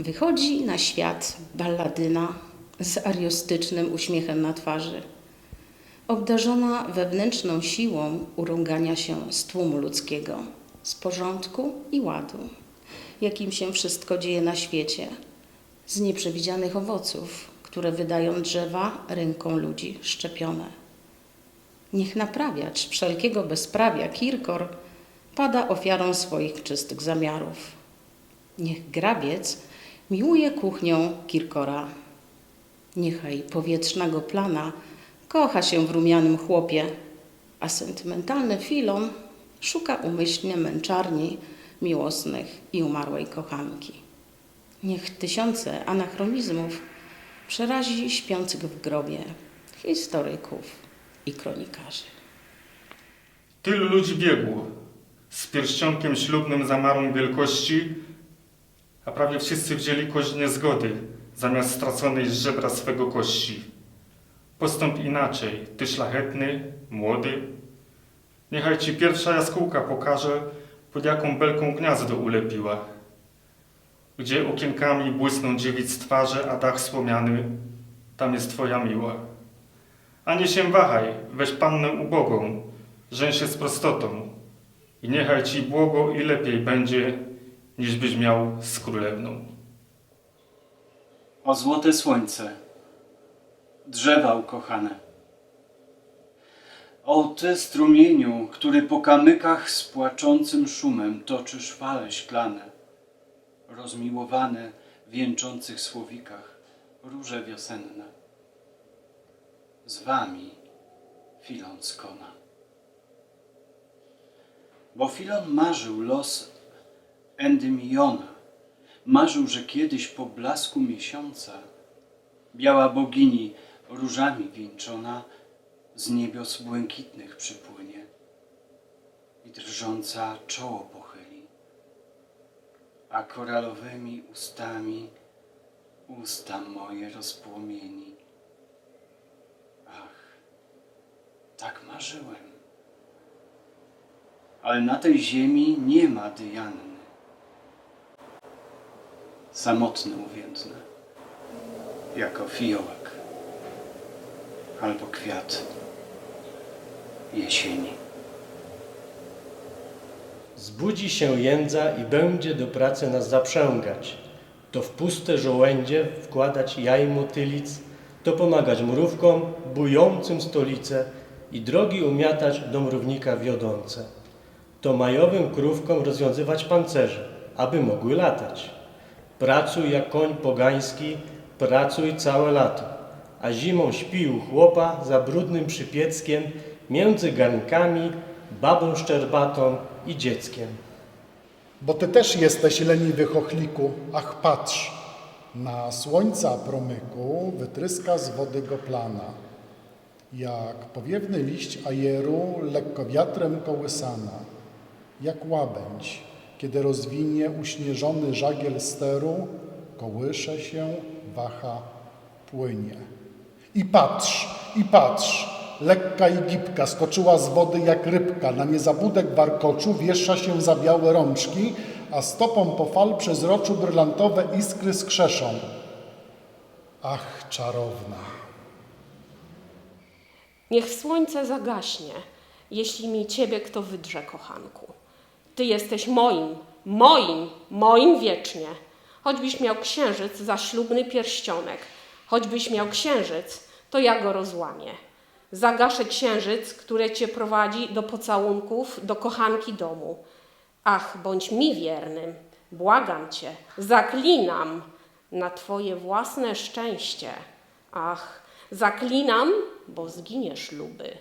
Wychodzi na świat balladyna z ariostycznym uśmiechem na twarzy, obdarzona wewnętrzną siłą urągania się z tłumu ludzkiego, z porządku i ładu, jakim się wszystko dzieje na świecie, z nieprzewidzianych owoców, które wydają drzewa ręką ludzi szczepione. Niech naprawiacz wszelkiego bezprawia Kirkor pada ofiarą swoich czystych zamiarów. Niech grabiec miłuje kuchnią Kirkora. Niechaj powietrznego plana kocha się w rumianym chłopie, a sentymentalny Filon szuka umyślnie męczarni miłosnych i umarłej kochanki. Niech tysiące anachronizmów przerazi śpiących w grobie historyków i kronikarzy. Tylu ludzi biegło z pierścionkiem ślubnym zamarą wielkości, a prawie wszyscy wzięli kość niezgody zamiast straconej z żebra swego kości. Postąp inaczej, ty szlachetny, młody. Niechaj ci pierwsza jaskółka pokaże, pod jaką belką gniazdo ulepiła. Gdzie okienkami błysną dziewic twarze, a dach słomiany, tam jest twoja miła. Ani się wahaj, weź pannę ubogą, się z prostotą i niechaj ci błogo i lepiej będzie, niż byś miał z królewną. O złote słońce, drzewa ukochane. O ty strumieniu, który po kamykach z płaczącym szumem toczysz fale szklane, rozmiłowane w jęczących słowikach róże wiosenne. Z wami Filon skona. Bo Filon marzył los Endymiona, marzył, że kiedyś po blasku miesiąca biała bogini różami wieńczona z niebios błękitnych przypłynie i drżąca czoło pochyli, a koralowymi ustami usta moje rozpłomieni. Ach, tak marzyłem. Ale na tej ziemi nie ma Dianny. Samotny uwiędnę, jako fiołek albo kwiat jesieni. Zbudzi się jędza i będzie do pracy nas zaprzęgać. To w puste żołędzie wkładać jaj motylic, to pomagać mrówkom bującym stolice i drogi umiatać do mrównika wiodące. To majowym krówkom rozwiązywać pancerze, aby mogły latać. Pracuj jak koń pogański, pracuj całe lato, a zimą śpi u chłopa za brudnym przypieckiem między garnkami, babą szczerbatą i dzieckiem. Bo ty też jesteś leniwy chochliku, ach patrz, na słońca promyku wytryska z wody go plana. Jak powiewny liść ajeru lekko wiatrem kołysana, jak łabędź, kiedy rozwinie uśnieżony żagiel steru, kołysze się, waha, płynie. I patrz, i patrz, lekka i gibka, skoczyła z wody jak rybka, na niezabudek warkoczu wiesza się za białe rączki, a stopą po fal przez roczu brylantowe iskry skrzeszą. Ach, czarowna. Niech słońce zagaśnie, jeśli mi ciebie kto wydrze, kochanku. Ty jesteś moim, moim, moim wiecznie. Choćbyś miał księżyc za ślubny pierścionek, choćbyś miał księżyc, to ja go rozłamię. Zagaszę księżyc, który cię prowadzi do pocałunków, do kochanki domu. Ach, bądź mi wiernym, błagam cię, zaklinam na twoje własne szczęście. Ach, zaklinam, bo zginiesz luby.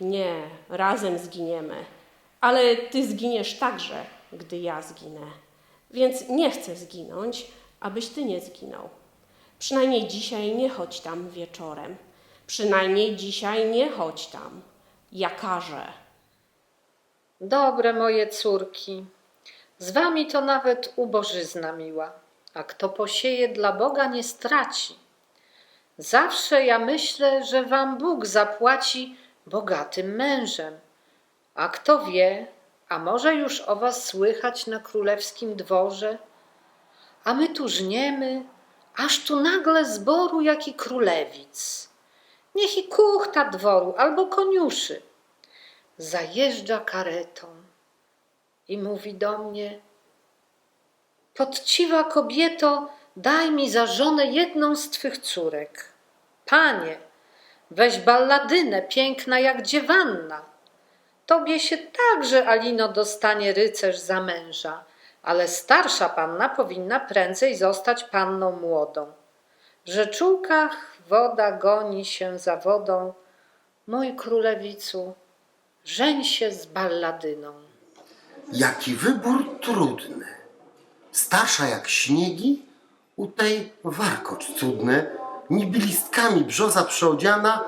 Nie, razem zginiemy, ale ty zginiesz także, gdy ja zginę. Więc nie chcę zginąć, abyś ty nie zginął. Przynajmniej dzisiaj nie chodź tam wieczorem. Przynajmniej dzisiaj nie chodź tam. Ja każę. Dobre moje córki, z wami to nawet ubożyzna miła, a kto posieje dla Boga nie straci. Zawsze ja myślę, że wam Bóg zapłaci bogatym mężem. A kto wie, a może już o was słychać na królewskim dworze? a my tu żniemy, aż tu nagle zboru jaki królewic. Niech i kuchta dworu albo koniuszy. Zajeżdża karetą i mówi do mnie: Podciwa kobieto, daj mi za żonę jedną z twych córek. Panie, weź balladynę, piękna jak dziewanna. Tobie się także, Alino, dostanie rycerz za męża, ale starsza panna powinna prędzej zostać panną młodą. W woda goni się za wodą. Mój królewicu, żeń się z balladyną. Jaki wybór trudny. Starsza jak śniegi, u tej warkocz cudny, niby listkami brzoza przeodziana,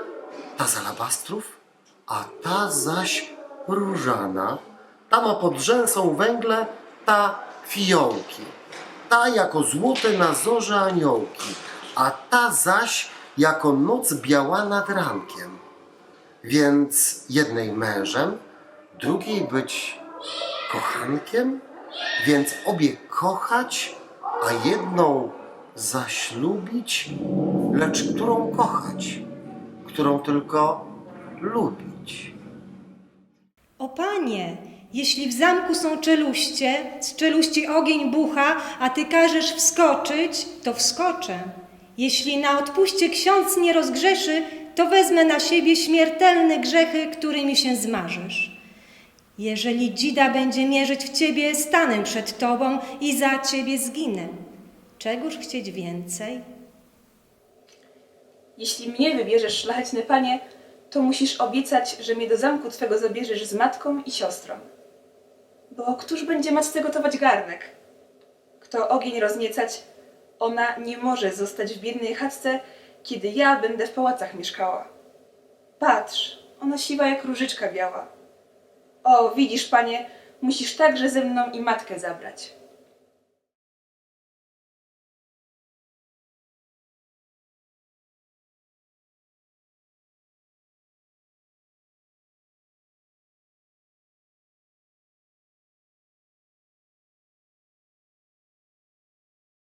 ta z alabastrów, a ta zaś różana. Ta ma pod rzęsą węgle, ta fiołki. Ta jako złote na zorze aniołki, a ta zaś jako noc biała nad rankiem. Więc jednej mężem, drugiej być kochankiem, więc obie kochać, a jedną zaślubić, lecz którą kochać, którą tylko lubić. O panie, jeśli w zamku są czeluście, z czeluści ogień bucha, a ty każesz wskoczyć, to wskoczę. Jeśli na odpuście ksiądz nie rozgrzeszy, to wezmę na siebie śmiertelne grzechy, którymi się zmarzesz. Jeżeli dzida będzie mierzyć w ciebie, stanę przed tobą i za ciebie zginę. Czegóż chcieć więcej? Jeśli mnie wybierzesz, szlachetny panie, to musisz obiecać, że mnie do zamku twego zabierzesz z matką i siostrą. Bo któż będzie macce gotować garnek? Kto ogień rozniecać, ona nie może zostać w biednej chatce, kiedy ja będę w pałacach mieszkała. Patrz, ona siwa jak różyczka biała. O, widzisz, panie, musisz także ze mną i matkę zabrać.